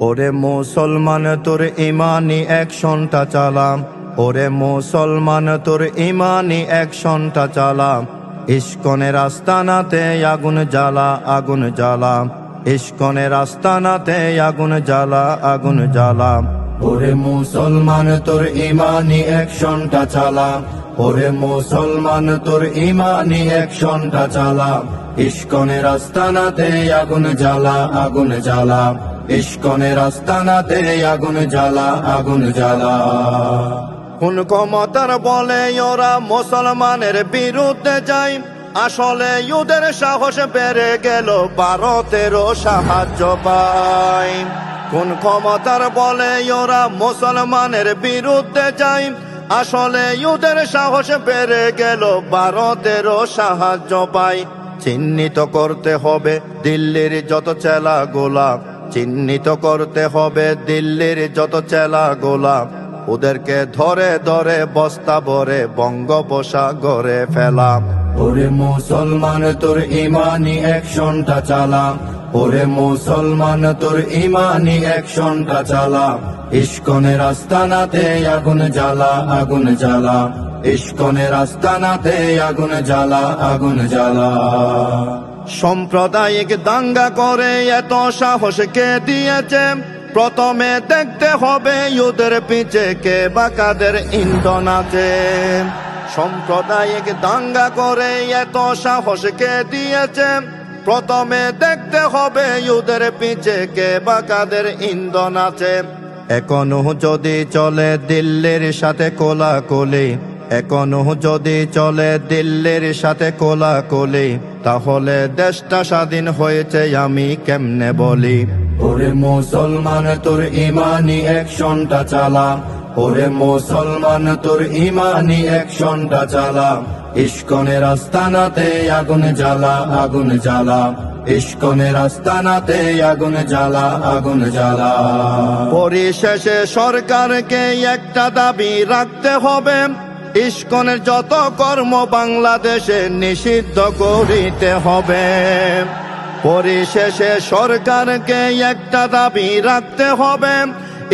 ওরে মুসলমান, তোর ইমানি অ্যাকশনটা চালাম। ওরে মুসলমান, তোর ইমানি অ্যাকশনটা চালাম। ইস্কনের আস্তানাতে আগুন জ্বালা আগুন জ্বালা। ইস্কনের আস্তানাতে আগুন জ্বালা আগুন জ্বালা। ওরে মুসলমান, তোর ইমানি অ্যাকশনটা চালা ওরে মুসলমান, তোর ইমানি অ্যাকশনটা চালা ইস্কনের আস্তানাতে আগুন জ্বালা আগুন জ্বালা। ইস্কনের আস্তানাতে আগুন জ্বালা আগুন জ্বালা। কোন ক্ষমতার বলে ওরা মুসলমানের বিরুদ্ধে যায়। আসলে ইউদের সাহস বেড়ে গেল ভারতেরও সাহায্য পায়। কোন ক্ষমতার বলে ওরা মুসলমানের বিরুদ্ধে যায়। আসলে ইউদের সাহস বেড়ে গেল ভারতেরও সাহায্য পায়। চিহ্নিত করতে হবে দিল্লির যত চেলা গোলাপ চিহ্নিত করতে হবে দিল্লির যত চেলা গোলাপ ওদেরকে ধরে ধরে বস্তা ভরে বঙ্গোপসাগরে ফেলাম। ওরে মুসলমান, তোর ইমানি অ্যাকশনটা চালা ওরে মুসলমান, তোর ইমানি অ্যাকশনটা চালা ইস্কনের আস্তানাতে আগুন জ্বালা আগুন জ্বালা। ইস্কনের আস্তানাতে আগুন জ্বালা আগুন জ্বালা। সাম্প্রদায়িক দাঙ্গা করে এত সাহস কে দিয়েছে? প্রথমে দেখতে হবে ইউদের পিছে কে বাকাদের ইন্ধন আছে। সাম্প্রদায়িক দাঙ্গা করে এত সাহস কে দিয়েছে? প্রথমে দেখতে হবে ইউদের পিছে কে বাকাদের ইন্ধন আছে। এখনও যদি চলে দিল্লির সাথে কোলাকুলি এখনও যদি চলে দিল্লির সাথে কোলাকুলি তাহলে দেশটা স্বাধীন হয়েছে আমি কেমনে বলি? ওরে মুসলমান তোর ইমানি অ্যাকশনটা চালা। ওরে মুসলমান তোর ইমানি অ্যাকশনটা চালা। ইস্কনের আস্তানাতে আগুন জ্বালা আগুন জ্বালা। ইস্কনের আস্তানাতে আগুন জ্বালা আগুন জ্বালা। পরিশেষে সরকারকে একটা দাবি রাখতে হবে। ইস্কনের যত কর্ম বাংলাদেশে নিষিদ্ধ করিতে হবে। পরিশেষে সরকারকে একটা দাবি রাখতে হবে,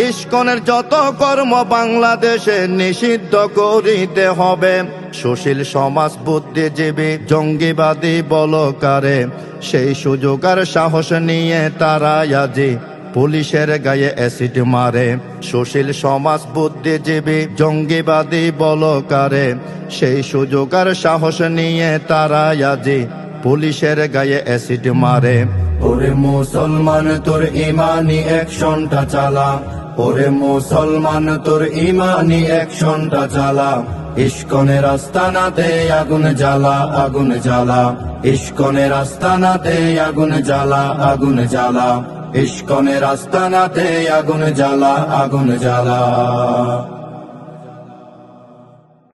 ইস্কনের যত কর্ম বাংলাদেশে নিষিদ্ধ করিতে হবে। সুশীল সমাজ বুদ্ধিজীবী, জঙ্গিবাদী বলকারে সেই সুযোগ আর সাহস নিয়ে তারা আজি পুলিশের গায়ে অ্যাসিড মারে। সুশীল সমাজ বুদ্ধিজীবী, জঙ্গিবাদী বলকারে। সেই সুযোগ আর সাহস নিয়ে তারা আজি পুলিশের গায়ে অ্যাসিড মারে। ওরে মুসলমান, তোর ইমানি অ্যাকশনটা চালা। ওরে মুসলমান, তোর ইমানি অ্যাকশনটা চালা। ইস্কনের আস্তানাতে আগুন জ্বালা আগুন জ্বালা। ইস্কনের আস্তানাতে আগুন জ্বালা আগুন জ্বালা। ইস্কনের আস্তানাতে আগুন জ্বালা আগুন জ্বালা।